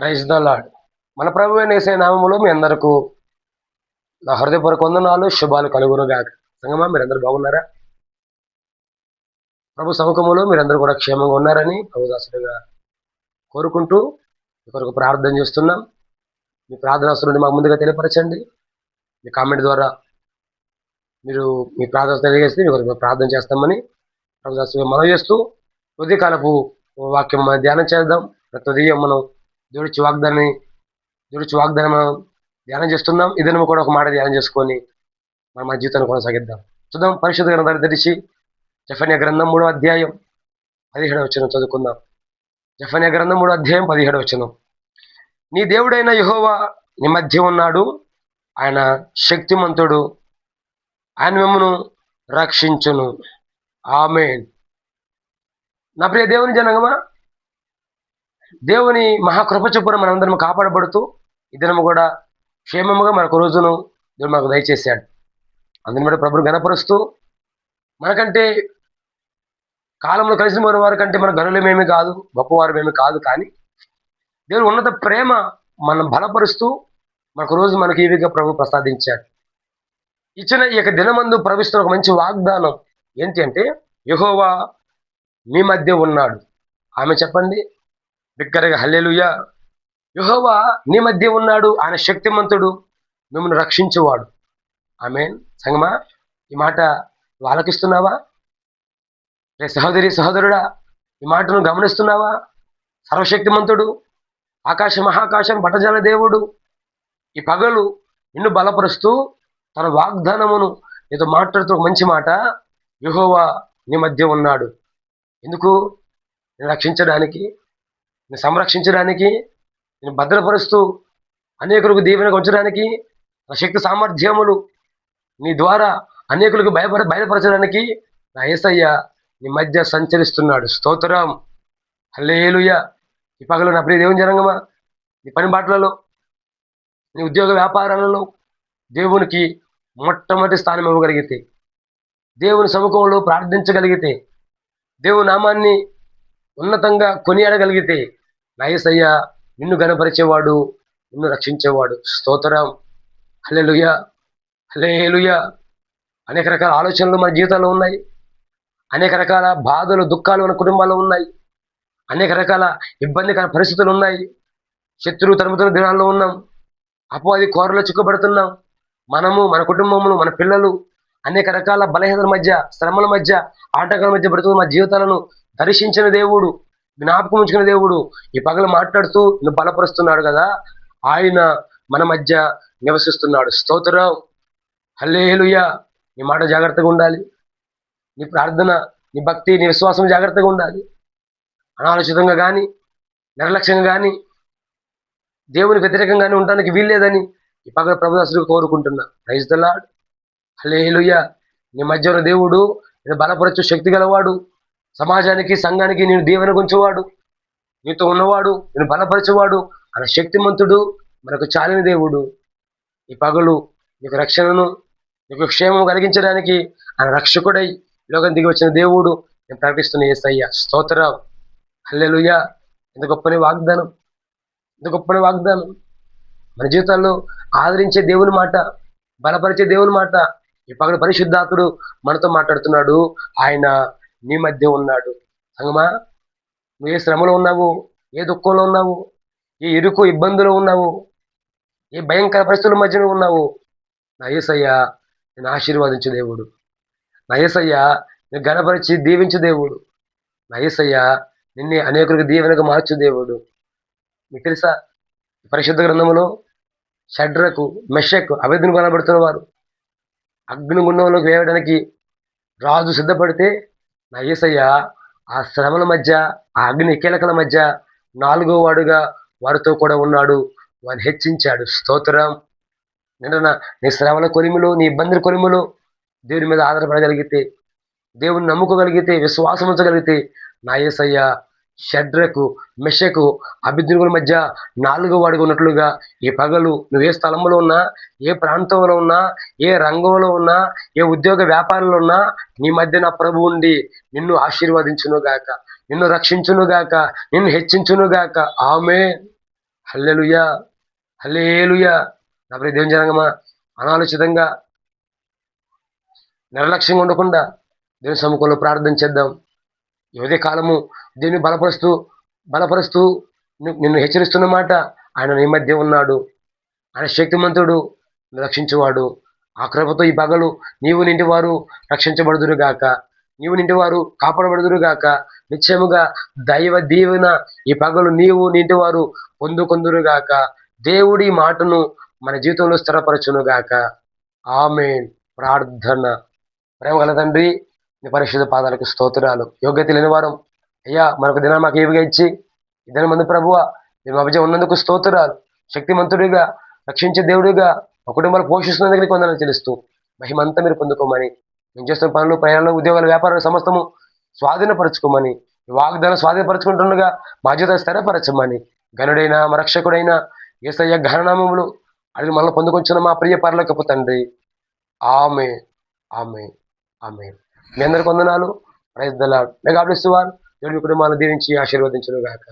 Praise the lord మన ప్రభు నేసే నామములో మీ అందరకు నా హృదయపూర్వక వందనాలు శుభాలు కలుగునుగాక. సంగమా మీరందరూ బాగున్నారా? ప్రభు సముఖములో మీరందరూ కూడా క్షేమంగా ఉన్నారని ప్రభుదాసుడిగా కోరుకుంటూ ఒకరికి ప్రార్థన చేస్తున్నాం. మీ ప్రార్థనాస్తుని మాకు ముందుగా తెలియపరచండి. మీ కామెంట్ ద్వారా మీరు మీ ప్రార్థన తెలియజేస్తే మీ కొరకు ప్రార్థన చేస్తామని ప్రభుదాసుడిగా మనం చేస్తూ ఉదయకాలపు వాక్యం మనం ధ్యానం చేద్దాం. ప్రతి ఉదయం మనం దేవుడిచ్చి వాగ్దాన్ని దేవుడిచ్చి వాగ్దానం మనం ధ్యానం చేస్తున్నాం. ఇదను కూడా ఒక మాట ధ్యానం చేసుకొని మనం మన జీవితాన్ని కొనసాగిద్దాం. చూద్దాం. పరిశుద్ధ గ్రంథాన్ని తెరిచి జఫన్య గ్రంథం మూడో అధ్యాయం పదిహేడు వచ్చిన చదువుకుందాం. జఫన్య గ్రంథం మూడో అధ్యాయం పదిహేడు వచ్చిన నీ దేవుడైన యహోవా నీ మధ్య ఉన్నాడు. ఆయన శక్తిమంతుడు. ఆయన మిమ్మను రక్షించును. ఆమెన్. నా ప్రియ దేవుని జనగమా దేవుని మహాకృప చొప్పున మనందరం కాపాడబడుతూ ఇద్దరము కూడా క్షేమముగా మనకు రోజును దేవుడు మనకు దయచేశాడు. అందుని బట్టి ప్రభుని గనపరుస్తూ మనకంటే కాలంలో కలిసిన వారి వారి కంటే మన గనులమేమి కాదు గొప్పవారమేమి కాదు కానీ దేవుడు ఉన్నత ప్రేమ మనం బలపరుస్తూ మనకు రోజు మనకి ఈవిగా ప్రభు ప్రసాదించాడు. ఇచ్చిన ఈ యొక్క దినమందు ప్రవిస్తున్న ఒక మంచి వాగ్దానం ఏంటి అంటే యహోవా మీ మధ్య ఉన్నాడు. ఆమె చెప్పండి. బిగ్గరగా హల్లెలుయా. యహోవా నీ మధ్య ఉన్నాడు ఆయన శక్తిమంతుడు మిమ్మల్ని రక్షించేవాడు. ఆమె సంగమా ఈ మాట నువ్వు ఆలకిస్తున్నావా? రే సహోదరి సహోదరుడా ఈ మాటను గమనిస్తున్నావా? సర్వశక్తిమంతుడు ఆకాశ మహాకాశం పటజల దేవుడు ఈ పగలు నిన్ను బలపరుస్తూ తన వాగ్దానమును ఏదో మాట్లాడుతూ ఒక మంచి మాట యుహోవా నీ మధ్య ఉన్నాడు. ఎందుకు? నేను రక్షించడానికి సంరక్షించడానికి నేను భద్రపరుస్తూ అనేకులకు దీవెనకు ఉంచడానికి నా శక్తి సామర్థ్యములు నీ ద్వారా అనేకులకు భయపడ బయలుపరచడానికి నా ఏసయ్య నీ మధ్య సంచరిస్తున్నాడు. స్తోత్రం. హల్లేలుయ. ఈ పగలు నా ప్రియ దేవుని జనంగమా నీ పని బాటలలో నీ ఉద్యోగ వ్యాపారాలలో దేవునికి మొట్టమొదటి స్థానం ఇవ్వగలిగితే దేవుని సముఖంలో ప్రార్థించగలిగితే దేవుని నామాన్ని ఉన్నతంగా కొనియాడగలిగితే నాయసయ్య నిన్ను గనపరిచేవాడు నిన్ను రక్షించేవాడు. స్తోత్రం. హలెలుయ హలేలుయ అనేక రకాల ఆలోచనలు మన జీవితంలో ఉన్నాయి. అనేక రకాల బాధలు దుఃఖాలు మన కుటుంబాల్లో ఉన్నాయి. అనేక రకాల ఇబ్బందికర పరిస్థితులు ఉన్నాయి. శత్రువు తరుముతున్న దినాల్లో ఉన్నాం. అపవాది కోరలో చిక్కుబడుతున్నాం. మనము మన కుటుంబములు మన పిల్లలు అనేక రకాల బలహీనతల మధ్య శ్రమల మధ్య ఆటంకాల మధ్య బ్రతుకు మా జీవితాలను దర్శించిన దేవుడు. జ్ఞాపకం ఉంచిన దేవుడు. ఈ పగలు మాట్లాడుతూ నువ్వు బలపరుస్తున్నాడు కదా. ఆయన మన మధ్య నివసిస్తున్నాడు. స్తోత్రం. హల్లేలుయ. నీ మాట జాగ్రత్తగా ఉండాలి. నీ ప్రార్థన నీ భక్తి నీ విశ్వాసం జాగ్రత్తగా ఉండాలి. అనాలోచితంగా కానీ నిర్లక్ష్యంగా కానీ దేవుని వ్యతిరేకంగానే ఉండడానికి వీల్లేదని ఈ పగల ప్రభుదాసుడు కోరుకుంటున్నా. ప్రైజ్ దలాడ్ లాడ్ నీ మధ్య ఉన్న దేవుడు నేను బలపరచు శక్తి గలవాడు. సమాజానికి సంఘానికి నేను దీవెన గుంచేవాడు. నీతో ఉన్నవాడు నేను బలపరిచేవాడు. ఆయన శక్తిమంతుడు మనకు చాలిన దేవుడు. ఈ పగలు నీకు రక్షణను నీకు క్షేమం కలిగించడానికి ఆయన రక్షకుడై లోకం దిగి వచ్చిన దేవుడు నేను ప్రకటిస్తున్న ఏసయ్య. స్తోత్రం. హల్లెలుయ్య ఎంత గొప్పని వాగ్దానం. ఎంత గొప్పని వాగ్దానం. మన జీవితాల్లో ఆదరించే దేవుని మాట బలపరిచే దేవుని మాట ఈ పగల పరిశుద్ధాత్ముడు మనతో మాట్లాడుతున్నాడు. ఆయన నీ మధ్య ఉన్నాడు. సంగమా నువ్వు ఏ శ్రమలో ఉన్నావు? ఏ దుఃఖంలో ఉన్నావు? ఏ ఇరుకు ఇబ్బందులు ఉన్నావు? ఏ భయంకర పరిస్థితుల మధ్యన ఉన్నావు? నా యేసయ్య నేను ఆశీర్వాదించు దేవుడు. నా యేసయ్య నేను గణపరిచి దీవించు దేవుడు. నా యేసయ్య నిన్నే అనేకులకు దీవెనగా మార్చు దేవుడు. మీకు తెలుసా? పరిశుద్ధ గ్రంథంలో షడ్రకు మెషక్ అభివృద్ధిని కొనబడుతున్న వారు. అగ్నిగుండంలోకి వేయడానికి రాజు సిద్ధపడితే నా యేసయ్య ఆ శ్రమల మధ్య ఆ అగ్ని కీలకల మధ్య నాలుగో వాడుగా వారితో కూడా ఉన్నాడు. వారిని హెచ్చించాడు. స్తోత్రం. నిన్న నీ శ్రమల కొలిములు నీ ఇబ్బందుల కొలిములు దేవుని మీద ఆధారపడగలిగితే దేవుని నమ్ముకోగలిగితే విశ్వాసం ఉంచగలిగితే నా యేసయ్య షడ్రకు మెషకు అభిద్రుల మధ్య నాలుగో వాడిగా ఉన్నట్లుగా ఈ పగలు నువ్వు ఏ స్థలంలో ఉన్నా ఏ ప్రాంతంలో ఉన్నా ఏ రంగంలో ఉన్నా ఏ ఉద్యోగ వ్యాపారంలో ఉన్నా నీ మధ్య నా ప్రభు ఉండి నిన్ను ఆశీర్వదించును గాక నిన్ను రక్షించును గాక నిన్ను హెచ్చించునుగాక. ఆమె హల్లెలుయా. హల్లేలుయా. నా ప్రతి దేవుని జనగమా అనాలోచితంగా నిర్లక్ష్యంగా ఉండకుండా దేవుని సముఖంలో ప్రార్థన చేద్దాం. ఈ కాలము దీన్ని బలపరుస్తూ బలపరుస్తూ నిన్ను హెచ్చరిస్తున్న మాట ఆయన నీ మధ్య ఉన్నాడు. ఆయన శక్తిమంతుడు రక్షించువాడు. ఆ కృపతో ఈ పగలు నీవు నింటి వారు రక్షించబడుదురుగాక నీవు నింటి వారు కాపాడబడుదురు గాక. నిశ్చయముగా దైవ దీవెన ఈ పగలు నీవు నింటి వారు పొందుకొందురుగాక దేవుడి మాటను మన జీవితంలో స్థిరపరచును గాక. ఆమె ప్రార్థన. ప్రేమ గల తండ్రి పరిశుద్ధ పాదాలకు స్తోత్రాలు. యోగ్యత లేని వారం అయ్యా మనకు దినం మాకు ఏవిగా ఇచ్చి ఇద్దరి మంది ప్రభువ మీ మధ్య ఉన్నందుకు స్తోత్రాలు. శక్తిమంతుడిగా రక్షించే దేవుడిగా ఒక కుటుంబాలు పోషిస్తున్నందుకు నీకు తెలుస్తూ మహిమంతా మీరు పొందుకోమని మేము చేస్తున్న పనులు ప్రయాణాలు ఉద్యోగాలు వ్యాపారాలు సమస్తము స్వాధీనపరచుకోమని వాగ్దానం స్వాధీనపరచుకుంటుండగా బాధ్యత స్థిరపరచమని గనుడైన మా రక్షకుడైన ఏసయ్య ఘననామములు అది మనల్ని పొందుకొచ్చిన మా ప్రియ పరలోకపు తండ్రి. ఆమె ఆమె ఆమె మీ అందరికి వందనాలు. ప్రైజ్ దలాడ్ మెగా వారు దేవుడి కుటుంబాలను దీవించి ఆశీర్వదించను గాక